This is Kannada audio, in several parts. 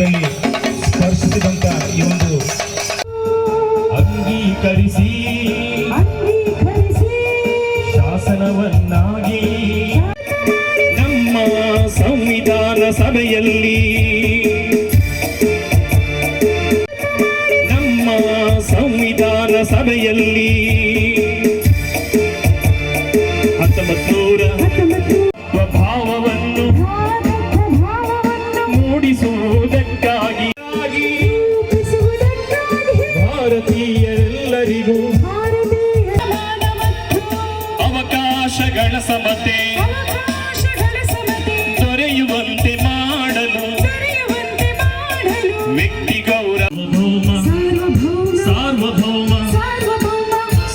ಸಂದರ್ಭದಲ್ಲಿ ಸ್ಪರ್ಶಿಸಿದಂತ ಈ ಒಂದು ಅಂಗೀಕರಿಸಿ. ಅಂಗೀಕರಿಸಿ. ಶಾಸನವನ್ನಾಗಿ. ನಮ್ಮ ಸಂವಿಧಾನ ಸಭೆಯಲ್ಲಿ. ನಮ್ಮ ಸಂವಿಧಾನ ಸಭೆಯಲ್ಲಿ. ಅವಕಾಶಗಳ ಸಮತೆ ಅವಕಾಶಗಳ ಸಮತೆ ದೊರೆಯುವಂತೆ ಮಾಡಲು. ವ್ಯಕ್ತಿ ಗೌರವ ಸಾರ್ವಭೌಮ.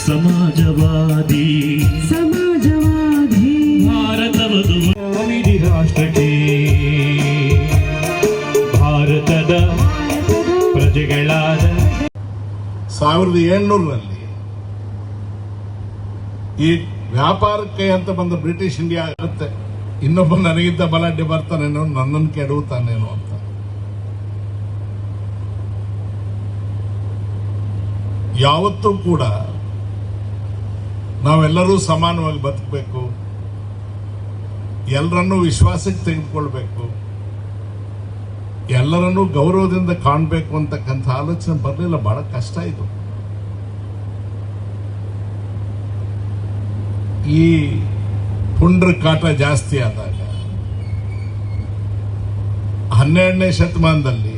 ಸಮಾಜವಾದಿ. ಸಮಾಜವಾದಿ ಭಾರತವದು ಸ್ವಾಮಿಡಿ ರಾಷ್ಟ್ರಕ್ಕೆ. ಭಾರತದ ಪ್ರಜೆಗಳಾದ. ಸಾವಿರದ ಏಳ್ನೂರರಲ್ಲಿ ಈ ವ್ಯಾಪಾರಕ್ಕೆ ಅಂತ ಬಂದ ಬ್ರಿಟಿಷ್ ಇಂಡಿಯಾ ಆಗುತ್ತೆ. ಇನ್ನೊಬ್ಬ ನನಗಿಂತ ಬಲಾಢ್ಯ ಬರ್ತಾನೇನೋ ನನ್ನನ್ನು ಕೆಡವುತ್ತಾನೇನೋ ಅಂತ ಯಾವತ್ತೂ ಕೂಡ ನಾವೆಲ್ಲರೂ ಸಮಾನವಾಗಿ ಬದುಕಬೇಕು. ಎಲ್ಲರನ್ನೂ ವಿಶ್ವಾಸಕ್ಕೆ ತೆಗೆದುಕೊಳ್ಬೇಕು. ಎಲ್ಲರನ್ನೂ ಗೌರವದಿಂದ ಕಾಣಬೇಕು ಅಂತಕ್ಕಂಥ ಆಲೋಚನೆ ಬರಲಿಲ್ಲ. ಬಹಳ ಕಷ್ಟ ಇದು. ಈ ಪುಂಡ್ರ ಕಾಟ ಜಾಸ್ತಿ ಆದಾಗ ಹನ್ನೆರಡನೇ ಶತಮಾನದಲ್ಲಿ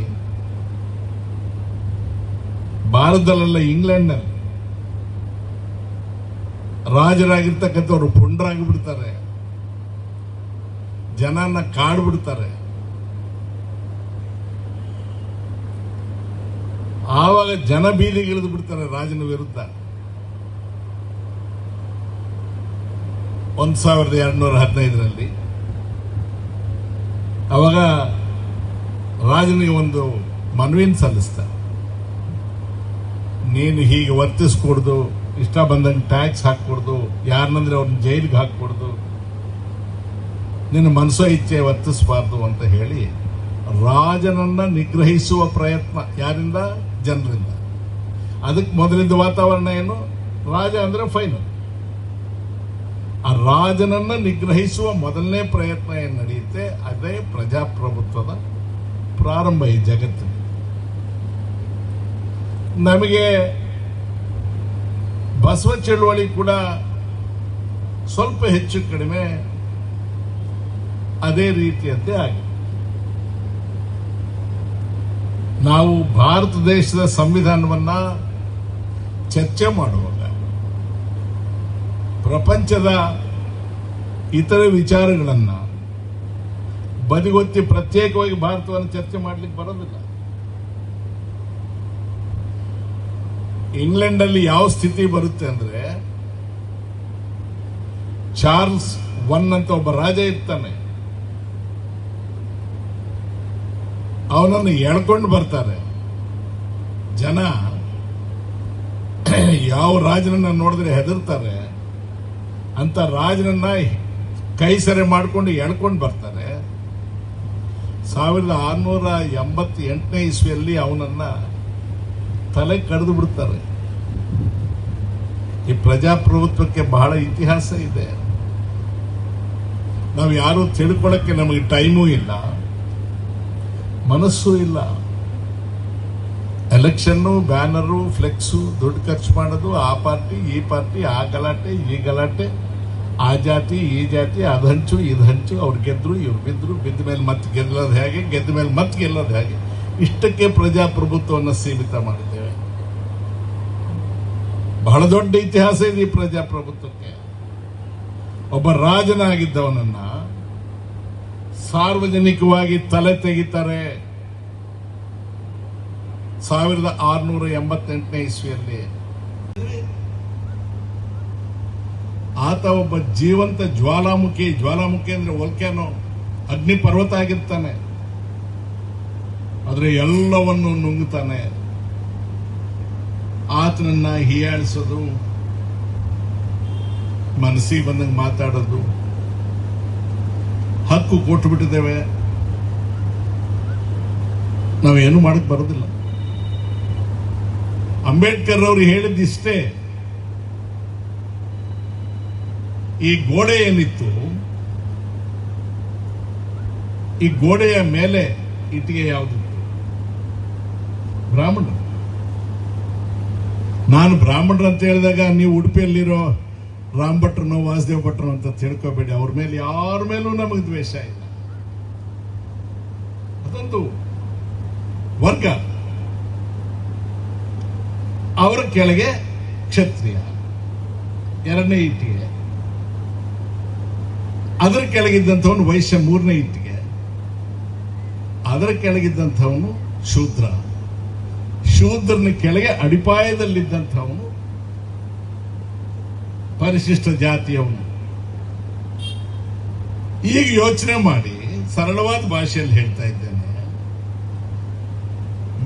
ಭಾರತದಲ್ಲೆಲ್ಲ ಇಂಗ್ಲೆಂಡ್ನಲ್ಲಿ ರಾಜರಾಗಿರ್ತಕ್ಕಂಥವ್ರು ಪುಂಡ್ರಾಗಿ ಬಿಡ್ತಾರೆ ಜನನ ಕಾಡ್ಬಿಡ್ತಾರೆ. ಆವಾಗ ಜನ ಬೀದಿಗಿಳಿದು ಬಿಡ್ತಾರೆ ರಾಜನ ವಿರುದ್ಧ. ಒಂದ್ ಸಾವಿರದ ಎರಡುನೂರ ಹದಿನೈದರಲ್ಲಿ ಅವಾಗ ರಾಜನಿಗೆ ಒಂದು ಮನವಿನ ಸಲ್ಲಿಸ್ತ ನೀನು ಹೀಗೆ ವರ್ತಿಸ್ಕೊಡ್ದು, ಇಷ್ಟ ಬಂದಂಗೆ ಟ್ಯಾಕ್ಸ್ ಹಾಕ್ಕೊಡ್ದು ಯಾರನ್ನಂದ್ರೆ ಅವ್ರನ್ನ ಜೈಲಿಗೆ ಹಾಕ್ಕೊಡ್ದು, ನಿನ್ನ ಮನಸ್ಸೋ ಇಚ್ಛೆ ವರ್ತಿಸಬಾರ್ದು ಅಂತ ಹೇಳಿ ರಾಜನನ್ನ ನಿಗ್ರಹಿಸುವ ಪ್ರಯತ್ನ ಯಾರಿಂದ? ಜನರಿಂದ. ಅದಕ್ಕೆ ಮೊದಲಿದ್ದ ವಾತಾವರಣ ಏನು? ರಾಜ ಅಂದ್ರೆ ಫೈನಲ್ ಆ ರಾಜನನ್ನ ನಿಗ್ರಹಿಸುವ ಮೊದಲನೇ ಪ್ರಯತ್ನ ಏನು ನಡೆಯುತ್ತೆ, ಅದೇ ಪ್ರಜಾಪ್ರಭುತ್ವದ ಪ್ರಾರಂಭ ಈ ಜಗತ್ತಿನ ನಮಗೆ ಬಸವ ಚಳುವಳಿ ಕೂಡ ಸ್ವಲ್ಪ ಹೆಚ್ಚು ಕಡಿಮೆ ಅದೇ ರೀತಿಯಂತೆ ಆಗಿದೆ. ನಾವು ಭಾರತ ದೇಶದ ಸಂವಿಧಾನವನ್ನ ಚರ್ಚೆ ಮಾಡುವಾಗ ಪ್ರಪಂಚದ ಇತರೆ ವಿಚಾರಗಳನ್ನು ಬದಿಗೊತ್ತಿ ಪ್ರತ್ಯೇಕವಾಗಿ ಭಾರತವನ್ನು ಚರ್ಚೆ ಮಾಡಲಿಕ್ಕೆ ಬರೋದಿಲ್ಲ. ಇಂಗ್ಲೆಂಡ್ ಅಲ್ಲಿ ಯಾವ ಸ್ಥಿತಿ ಬರುತ್ತೆ ಅಂದ್ರೆ ಚಾರ್ಲ್ಸ್ ಒನ್ ಅಂತ ಒಬ್ಬ ರಾಜ ಇರ್ತಾನೆ. ಅವನನ್ನು ಎಳ್ಕೊಂಡು ಬರ್ತಾರೆ. ಜನ ಯಾವ ರಾಜನನ್ನ ನೋಡಿದ್ರೆ ಹೆದರ್ತಾರೆ ಅಂತ ರಾಜನನ್ನ ಕೈ ಸರೆ ಮಾಡ್ಕೊಂಡು ಎಳ್ಕೊಂಡು ಬರ್ತಾರೆ. ಸಾವಿರದ ಆರುನೂರ ಎಂಬತ್ ಎಂಟನೇ ಇಸ್ವಿಯಲ್ಲಿ ಅವನನ್ನ ತಲೆ ಕಡಿದು ಬಿಡ್ತಾರೆ. ಈ ಪ್ರಜಾಪ್ರಭುತ್ವಕ್ಕೆ ಬಹಳ ಇತಿಹಾಸ ಇದೆ. ನಾವು ಯಾರು ತಿಳ್ಕೊಳಕ್ಕೆ ನಮಗೆ ಟೈಮೂ ಇಲ್ಲ, ಮನಸ್ಸು ಇಲ್ಲ. ಎಲೆಕ್ಷನ್ನು, ಬ್ಯಾನರು, ಫ್ಲೆಕ್ಸು, ದುಡ್ಡು ಖರ್ಚು ಮಾಡೋದು ಆ ಪಾರ್ಟಿ, ಈ ಪಾರ್ಟಿ, ಆ ಗಲಾಟೆ, ಈ ಗಲಾಟೆ. ಆ ಜಾತಿ, ಈ ಜಾತಿ ಅದ್ ಹಂಚು ಇದು ಹಂಚು ಅವ್ರು ಗೆದ್ರು, ಇವ್ರು ಬಿದ್ರು, ಬಿದ್ದ ಮೇಲೆ ಮತ್ತೆ ಗೆಲ್ಲೋದು ಹೇಗೆ, ಗೆದ್ದ ಮೇಲೆ ಮತ್ತೆ ಗೆಲ್ಲೋದು ಹೇಗೆ? ಇಷ್ಟಕ್ಕೆ ಪ್ರಜಾಪ್ರಭುತ್ವವನ್ನು ಸೀಮಿತ ಮಾಡಿದ್ದೇವೆ. ಬಹಳ ದೊಡ್ಡ ಇತಿಹಾಸ ಇದೆ ಈ ಪ್ರಜಾಪ್ರಭುತ್ವಕ್ಕೆ. ಒಬ್ಬ ರಾಜನಾಗಿದ್ದವನನ್ನ ಸಾರ್ವಜನಿಕವಾಗಿ ತಲೆ ತೆಗಿತಾರೆ. ಸಾವಿರದ ಆರುನೂರ ಎಂಬತ್ತೆಂಟನೇ ಇಸ್ವಿಯಲ್ಲಿ. ಆತ ಒಬ್ಬ ಜೀವಂತ ಜ್ವಾಲಾಮುಖಿ. ಜ್ವಾಲಾಮುಖಿ ಅಂದ್ರೆ ವಲ್ಕ್ಯಾನೋ ಅಗ್ನಿ ಪರ್ವತ ಆಗಿರ್ತಾನೆ. ಆದ್ರೆ ಎಲ್ಲವನ್ನು ನುಂಗ್ತಾನೆ. ಆತನನ್ನ ಹೀಯಾಳಿಸೋದು, ಮನಸ್ಸಿಗೆ ಬಂದಂಗೆ ಮಾತಾಡೋದು. ಹಕ್ಕು ಕೊಟ್ಟು ಬಿಟ್ಟಿದ್ದೇವೆ ನಾವೇನು ಮಾಡಕ್ ಬರೋದಿಲ್ಲ. ಅಂಬೇಡ್ಕರ್ ಅವರು ಹೇಳಿದ್ದಿಷ್ಟೇ. ಈ ಗೋಡೆ ಏನಿತ್ತು? ಈ ಗೋಡೆಯ ಮೇಲೆ ಇಟ್ಟಿಗೆ ಯಾವುದಿತ್ತು ಬ್ರಾಹ್ಮಣ ನಾನು ಬ್ರಾಹ್ಮಣರು ಅಂತ ಹೇಳಿದಾಗ ನೀವು ಉಡುಪಿಯಲ್ಲಿರೋ ರಾಮ್ ಭಟ್ರನೋ, ವಾಸುದೇವ್ ಭಟ್ರು ಅಂತ ತಿಳ್ಕೋಬೇಡಿ. ಅವ್ರ ಮೇಲೆ ಯಾರ ಮೇಲೂ ನಮಗೆ ದ್ವೇಷ ಇಲ್ಲ. ಅದೊಂದು ವರ್ಗ. ಅವರ ಕೆಳಗೆ ಕ್ಷತ್ರಿಯ. ಎರಡನೇ ಇಟ್ಟಿಗೆ ಅದರ ಕೆಳಗಿದ್ದಂಥವನು ವೈಶ್ಯ ಮೂರನೇ ಇಟ್ಟಿಗೆ. ಅದರ ಕೆಳಗಿದ್ದಂಥವನು ಶೂದ್ರ. ಶೂದ್ರನ ಕೆಳಗೆ ಅಡಿಪಾಯದಲ್ಲಿದ್ದಂಥವನು ಪರಿಶಿಷ್ಟ ಜಾತಿಯವನು. ಈಗ ಯೋಚನೆ ಮಾಡಿ, ಸರಳವಾದ ಭಾಷೆಯಲ್ಲಿ ಹೇಳ್ತಾ ಇದ್ದೇನೆ.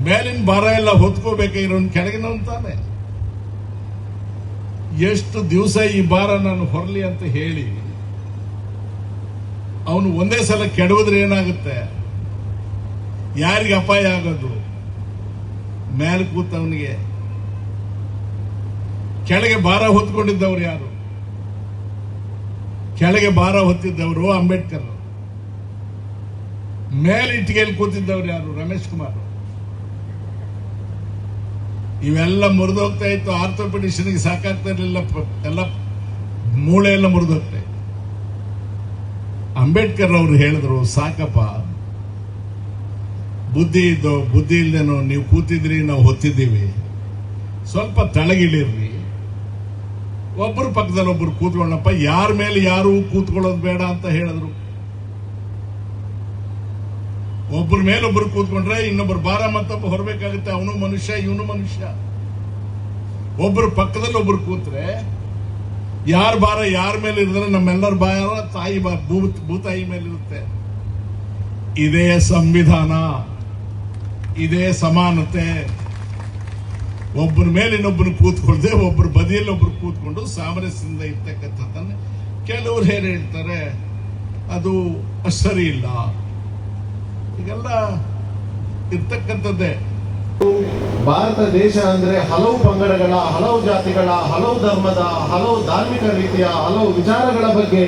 ಮೇಲಿನ ಭಾರ ಎಲ್ಲ ಹೊತ್ಕೋಬೇಕಾಗಿರೋನ್ ಕೆಳಗಿನವನು ಎಷ್ಟು ದಿವಸ ಈ ಭಾರ ನಾನು ಹೊರಲಿ ಅಂತ ಹೇಳಿ ಅವನು ಒಂದೇ ಸಲ ಕೆಡವಿದ್ರೆ ಏನಾಗುತ್ತೆ? ಯಾರಿಗೆ ಅಪಾಯ ಆಗೋದು? ಮೇಲೆ ಕೂತವನಿಗೆ ಕೆಳಗೆ ಭಾರ ಹೊತ್ಕೊಂಡಿದ್ದವ್ರು ಯಾರು? ಕೆಳಗೆ ಭಾರ ಹೊತ್ತಿದ್ದವರು ಅಂಬೇಡ್ಕರ್. ಮೇಲೆ ಇಟ್ಟಿಗೆಯಲ್ಲಿ ಕೂತಿದ್ದವ್ರು ಯಾರು? ರಮೇಶ್ ಕುಮಾರ್. ಇವೆಲ್ಲ ಮುರಿದೋಗ್ತಾ ಇತ್ತು. ಆರ್ಥೋಪೆಡಿಷನ್ಗೆ ಸಾಕಾಗ್ತಾ ಇರಲಿಲ್ಲ. ಎಲ್ಲ ಮೂಳೆ ಎಲ್ಲ ಮುರಿದೋಗ್ತಾ ಅಂಬೇಡ್ಕರ್ ಅವರು ಹೇಳಿದ್ರು, ಸಾಕಪ್ಪ. ಬುದ್ಧಿ ಇದ್ದೋ, ಬುದ್ಧಿ ಇಲ್ದೇನೋ ನೀವು ಕೂತಿದ್ರಿ, ನಾವು ಹೊತ್ತಿದ್ದೀವಿ. ಸ್ವಲ್ಪ ತಳಗಿಳಿರ್ರಿ. ಒಬ್ಬರು ಪಕ್ಕದಲ್ಲಿ ಒಬ್ಬರು ಕೂತ್ಕೊಳ್ಳಪ್ಪ ಯಾರ ಮೇಲೆ ಯಾರು ಕೂತ್ಕೊಳ್ಳೋದು ಬೇಡ ಅಂತ ಹೇಳಿದ್ರು. ಒಬ್ಬರ ಮೇಲೆ ಒಬ್ರು ಕೂತ್ಕೊಂಡ್ರೆ ಇನ್ನೊಬ್ಬರು ಭಾರ ಮತ್ತೊಬ್ಬ ಹೊರಬೇಕಾಗುತ್ತೆ. ಅವನು ಮನುಷ್ಯ, ಇವನು ಮನುಷ್ಯ. ಒಬ್ಬರು ಪಕ್ಕದಲ್ಲಿ ಒಬ್ಬರು ಕೂತ್ರೆ ಯಾರ ಭಾರ, ಯಾರ ಮೇಲೆ ಇರಿದ್ರೆ ನಮ್ಮೆಲ್ಲರ ಭಾರ ತಾಯಿ ಭೂತ್, ಭೂತಾಯಿ ಮೇಲೆ ಇರುತ್ತೆ. ಇದೇ ಸಂವಿಧಾನ. ಇದೇ ಸಮಾನತೆ. ಒಬ್ಬರ ಮೇಲೆ ಇನ್ನೊಬ್ಬರು ಕೂತ್ಕೊಳ್ದೆ ಒಬ್ಬರ ಬದಿಯಲ್ಲಿ ಒಬ್ಬರು ಕೂತ್ಕೊಂಡು ಸಾಮರಸ್ಯದಿಂದ ಇರ್ತಕ್ಕಂಥದ್ದನ್ನು ಕೆಲವರು ಹೇಗೆ ಹೇಳ್ತಾರೆ. ಅದು ಸರಿ ಇಲ್ಲ. ಈಗೆಲ್ಲ ಇರ್ತಕ್ಕಂಥದ್ದೇ. ಭಾರತ ದೇಶ ಅಂದ್ರೆ ಹಲವು ಪಂಗಡಗಳ, ಹಲವು ಜಾತಿಗಳ, ಹಲವು ಧರ್ಮದ, ಹಲವು ಧಾರ್ಮಿಕ ರೀತಿಯ, ಹಲವು ವಿಚಾರಗಳ ಬಗ್ಗೆ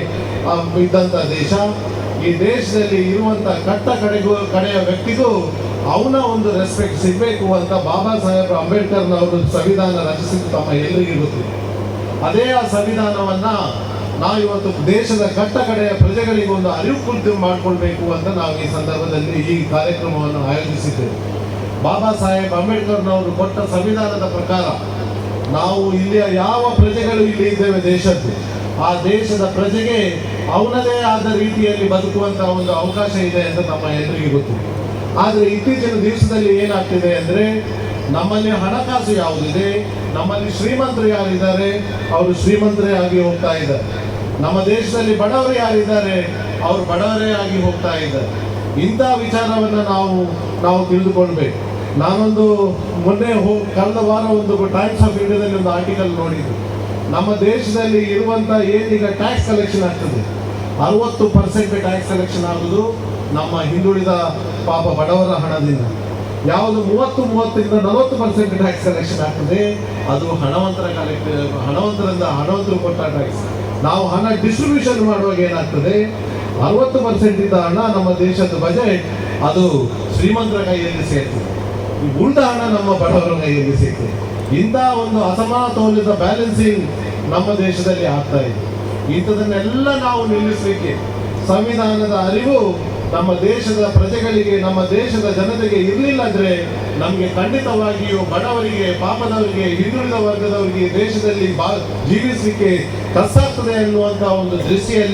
ಇದ್ದಂತ ದೇಶ. ಈ ದೇಶದಲ್ಲಿ ಇರುವಂತ ಕಟ್ಟ ಕಡೆಗೂ, ಕಡೆಯ ವ್ಯಕ್ತಿಗೂ ಅವನ ಒಂದು ರೆಸ್ಪೆಕ್ಟ್ ಸಿಗಬೇಕು ಅಂತ ಬಾಬಾ ಸಾಹೇಬ್ ಅಂಬೇಡ್ಕರ್ನವರು ಸಂವಿಧಾನ ರಚಿಸಿದ್ದು ತಮ್ಮ ಎಲ್ಲರಿಗೂ ಗೊತ್ತು. ಅದೇ ಆ ಸಂವಿಧಾನವನ್ನ ನಾವು ಇವತ್ತು ದೇಶದ ಕಟ್ಟ ಕಡೆಯ ಪ್ರಜೆಗಳಿಗೊಂದು ಅರಿವು ಕುರಿತು ಮಾಡಿಕೊಳ್ಬೇಕು ಅಂತ ನಾವು ಈ ಸಂದರ್ಭದಲ್ಲಿ ಈ ಕಾರ್ಯಕ್ರಮವನ್ನು ಆಯೋಜಿಸಿದ್ದೇವೆ. ಬಾಬಾ ಸಾಹೇಬ್ ಅಂಬೇಡ್ಕರ್ನವರು ಕೊಟ್ಟ ಸಂವಿಧಾನದ ಪ್ರಕಾರ ನಾವು ಇಲ್ಲಿಯ ಯಾವ ಪ್ರಜೆಗಳು ಇಲ್ಲಿ ಇದ್ದೇವೆ ದೇಶದ್ದು ಆ ದೇಶದ ಪ್ರಜೆಗೆ ಅವನದೇ ಆದ ರೀತಿಯಲ್ಲಿ ಬದುಕುವಂತಹ ಒಂದು ಅವಕಾಶ ಇದೆ ಅಂತ ನಮ್ಮ ಎಲ್ಲರಿಗೂ ಗೊತ್ತು. ಆದರೆ ಇತ್ತೀಚಿನ ದಿವಸದಲ್ಲಿ ಏನಾಗ್ತಿದೆ ಅಂದ್ರೆ ನಮ್ಮಲ್ಲಿ ಹಣಕಾಸು ಯಾವುದಿದೆ, ನಮ್ಮಲ್ಲಿ ಶ್ರೀಮಂತರು ಯಾರಿದ್ದಾರೆ, ಅವರು ಶ್ರೀಮಂತರೇ ಆಗಿ ಹೋಗ್ತಾ ಇದ್ದಾರೆ. ನಮ್ಮ ದೇಶದಲ್ಲಿ ಬಡವರು ಯಾರಿದ್ದಾರೆ, ಅವರು ಬಡವರೇ ಆಗಿ ಹೋಗ್ತಾ ಇದ್ದಾರೆ. ಇಂಥ ವಿಚಾರವನ್ನು ನಾವು ನಾವು ತಿಳಿದುಕೊಳ್ಬೇಕು. ನಾನೊಂದು ಮೊನ್ನೆ ಹೋ, ಕಳೆದ ವಾರ ಒಂದು ಟೈಮ್ಸ್ ಆಫ್ ಇಂಡಿಯಾದಲ್ಲಿ ಒಂದು ಆರ್ಟಿಕಲ್ ನೋಡಿದ್ದು. ನಮ್ಮ ದೇಶದಲ್ಲಿ ಇರುವಂತ ಏನೀಗ ಟ್ಯಾಕ್ಸ್ ಕಲೆಕ್ಷನ್ ಆಗ್ತದೆ? ಅರವತ್ತು ಪರ್ಸೆಂಟ್ ಟ್ಯಾಕ್ಸ್ ಕಲೆಕ್ಷನ್ ಆಗುದು ನಮ್ಮ ಹಿಂದುಳಿದ ಪಾಪ ಬಡವರ ಹಣದಿಂದ. ಯಾವುದು ಮೂವತ್ತು, ಮೂವತ್ತರಿಂದ ನಲವತ್ತು ಪರ್ಸೆಂಟ್ ಟ್ಯಾಕ್ಸ್ ಕಲೆಕ್ಷನ್ ಆಗ್ತದೆ, ಅದು ಹಣವಂತರ ಕಲೆಕ್ಟ್ ಹಣವಂತರಿಂದ ಹಣವಂತರು ಕೊಟ್ಟ ಟ್ಯಾಕ್ಸ್ ನಾವು ಹಣ ಡಿಸ್ಟ್ರಿಬ್ಯೂಷನ್ ಮಾಡುವಾಗ ಏನಾಗ್ತದೆ? ಅರವತ್ತು ಇದ್ದ ಹಣ ನಮ್ಮ ದೇಶದ ಬಜೆಟ್ ಅದು ಶ್ರೀಮಂತರ ಕೈಯಲ್ಲಿ ಸೇರ್ತದೆ. ಉಳಿದ ಹಣ ನಮ್ಮ ಬಡವರ ಕೈಯಲ್ಲಿ ಸಿಗ್ತದೆ. ಇಂಥ ಒಂದು ಅಸಮತೋಲಿತ ಬ್ಯಾಲೆನ್ಸಿಂಗ್ ನಮ್ಮ ದೇಶದಲ್ಲಿ ಆಗ್ತಾ ಇದೆ. ಇಂಥದನ್ನೆಲ್ಲ ನಾವು ನಿಲ್ಲಿಸಲಿಕ್ಕೆ ಸಂವಿಧಾನದ ಅರಿವು ನಮ್ಮ ದೇಶದ ಪ್ರಜೆಗಳಿಗೆ, ನಮ್ಮ ದೇಶದ ಜನತೆಗೆ ಇರಲಿಲ್ಲ ಅಂದ್ರೆ ನಮಗೆ ಖಂಡಿತವಾಗಿಯೂ ಬಡವರಿಗೆ, ಪಾಪದವರಿಗೆ, ಹಿಂದುಳಿದ ವರ್ಗದವರಿಗೆ ದೇಶದಲ್ಲಿ ಬಾ, ಜೀವಿಸಲಿಕ್ಕೆ ಕಷ್ಟಾಗ್ತದೆ ಅನ್ನುವಂತ ಒಂದು ದೃಷ್ಟಿಯಲ್ಲಿ